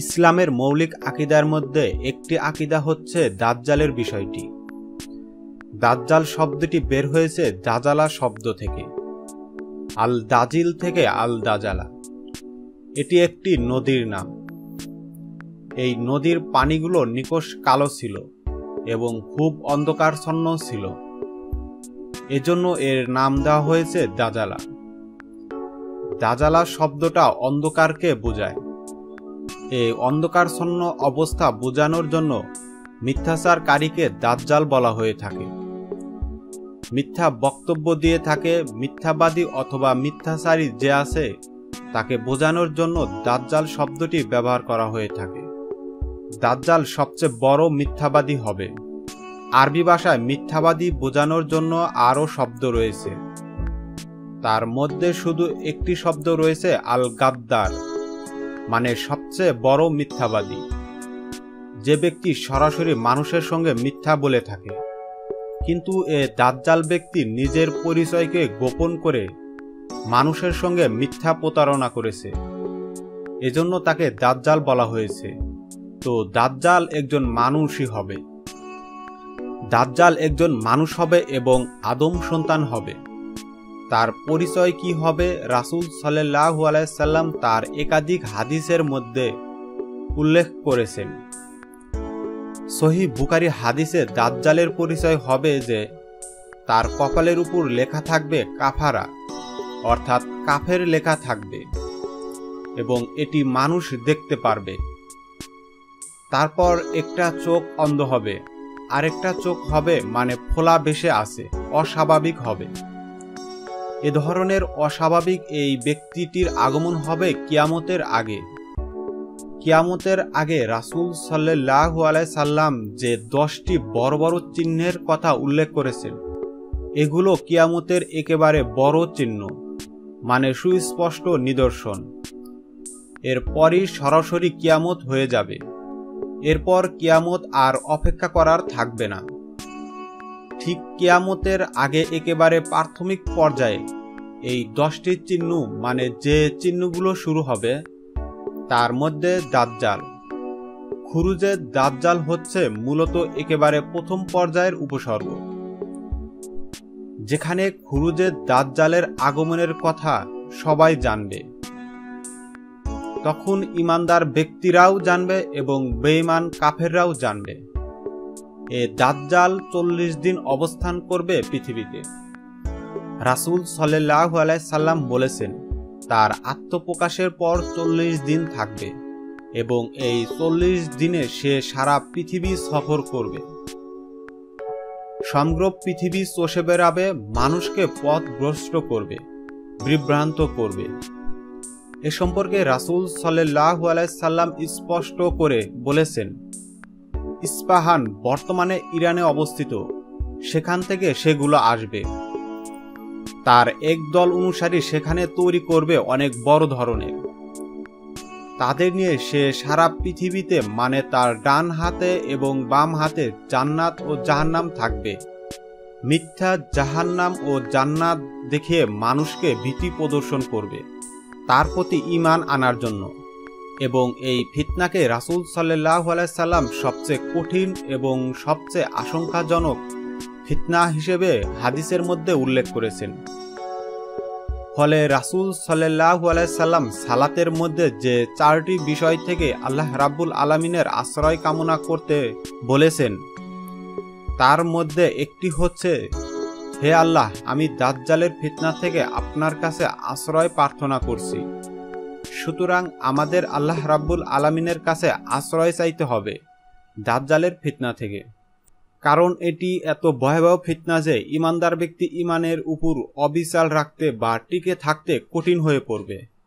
ইসলামের মৌলিক আকিদার মধ্যে একটি আকিদা হচ্ছে দাজ্জালের বিষয়টি। দাজ্জাল শব্দটি বের হয়েছে দাজালা শব্দ থেকে। আল দাজিল থেকে আল দাজালা এটি একটি নদীর নাম। এই নদীর পানিগুলো নিকষ কালো ছিল এবং খুব অন্ধকারছন্ন ছিল। এজন্য এর নাম দেওয়া হয়েছে দাজালা দাজালা শব্দটা অন্ধকারকে বোঝায়। অন্ধকারছন্ন অবস্থা বোঝানোর জন্য মিথ্যাচারকারীকে দাজ্জাল বলা হয়ে থাকে। মিথ্যা বক্তব্য দিয়ে থাকে, মিথ্যাবাদী অথবা মিথ্যাচারী যে আছে, তাকে বোঝানোর জন্য দাজ্জাল শব্দটি ব্যবহার করা হয়ে থাকে। দাজ্জাল সবচেয়ে বড় মিথ্যাবাদী হবে। আরবি ভাষায় মিথ্যাবাদী বোঝানোর জন্য আরও শব্দ রয়েছে। তার মধ্যে শুধু একটি শব্দ রয়েছে আল গাদ্দার মানে সবচেয়ে বড় মিথ্যাবাদী। যে ব্যক্তি সরাসরি মানুষের সঙ্গে মিথ্যা বলে থাকে, কিন্তু এ দাজ্জাল ব্যক্তি নিজের পরিচয়কে গোপন করে মানুষের সঙ্গে মিথ্যা প্রতারণা করেছে। এজন্য তাকে দাজ্জাল বলা হয়েছে। তো দাজ্জাল একজন মানুষই হবে। দাজ্জাল একজন মানুষ হবে এবং আদম সন্তান হবে। তার পরিচয় কি হবে? রাসুল সাল্লাহ আলাইসাল্লাম তার একাধিক হাদিসের মধ্যে উল্লেখ করেছেন। সহি বুকারি হাদিসে দাজ্জালের পরিচয় হবে যে, তার কপালের উপর লেখা থাকবে কাফারা, অর্থাৎ কাফের লেখা থাকবে এবং এটি মানুষ দেখতে পারবে। তারপর একটা চোখ অন্ধ হবে, আরেকটা চোখ হবে মানে ফোলা বেশে আছে অস্বাভাবিক হবে। এ ধরনের অস্বাভাবিক এই ব্যক্তিটির আগমন হবে কিয়ামতের আগে। কিয়ামতের আগে রাসুল সাল্লাহ সাল্লাম যে দশটি বড় বড় চিহ্নের কথা উল্লেখ করেছেন, এগুলো কিয়ামতের একেবারে বড় চিহ্ন মানে সুস্পষ্ট নিদর্শন। এরপরই সরাসরি কিয়ামত হয়ে যাবে। এরপর কিয়ামত আর অপেক্ষা করার থাকবে না। ঠিক কেয়ামতের আগে একেবারে প্রাথমিক পর্যায়ে এই দশটি চিহ্ন মানে যে চিহ্নগুলো শুরু হবে, তার মধ্যে দাজ্জাল। খুরুজের দাজ্জাল হচ্ছে মূলত একেবারে প্রথম পর্যায়ের উপসর্গ। যেখানে খুরুজের দাজ্জালের আগমনের কথা সবাই জানবে। তখন ইমানদার ব্যক্তিরাও জানবে এবং বেইমান কাফেররাও জানবে। দাজ্জাল চল্লিশ দিন অবস্থান করবে পৃথিবীতে। রাসুল সাল্লাহ সাল্লাম বলেছেন, তার আত্মপ্রকাশের পর চল্লিশ দিন থাকবে এবং এই চল্লিশ দিনে সে সারা পৃথিবী সফর করবে। সমগ্র পৃথিবী চষে বেড়াবে, মানুষকে পথগ্রস্ত করবে, বিভ্রান্ত করবে। এ সম্পর্কে রাসুল সাল্লাহ সাল্লাম স্পষ্ট করে বলেছেন ইস্পাহান বর্তমানে ইরানে অবস্থিত। সেখান থেকে সেগুলো আসবে। তার এক দল অনুসারী সেখানে তৈরি করবে অনেক বড় ধরনের। তাদের নিয়ে সে সারা পৃথিবীতে মানে তার ডান হাতে এবং বাম হাতে জান্নাত ও জাহান্নাম থাকবে। মিথ্যা, জাহান্নাম ও জান্নাত দেখে মানুষকে ভীতি প্রদর্শন করবে। তার প্রতি ইমান আনার জন্য। এবং এই ফিতনাকে রাসুল সাল্লাহ সাল্লাম সবচেয়ে কঠিন এবং সবচেয়ে আশঙ্কাজনক ফিতনা হিসেবে হাদিসের মধ্যে উল্লেখ করেছেন। ফলে রাসুল সাল্লাহ সাল্লাম সালাতের মধ্যে যে চারটি বিষয় থেকে আল্লাহ রাব্বুল আলমিনের আশ্রয় কামনা করতে বলেছেন, তার মধ্যে একটি হচ্ছে, হে আল্লাহ, আমি দাজ্জালের ফিতনা থেকে আপনার কাছে আশ্রয় প্রার্থনা করছি। সুতরাং আমাদের আল্লাহ রাব্বুল আলমিনের কাছে আশ্রয় চাইতে হবে দাজ্জালের ফিতনা থেকে। কারণ এটি এত ভয়াবহ ফিতনা যে ইমানদার ব্যক্তি ইমানের উপর অবিচাল রাখতে বা টিকে থাকতে কঠিন হয়ে পড়বে।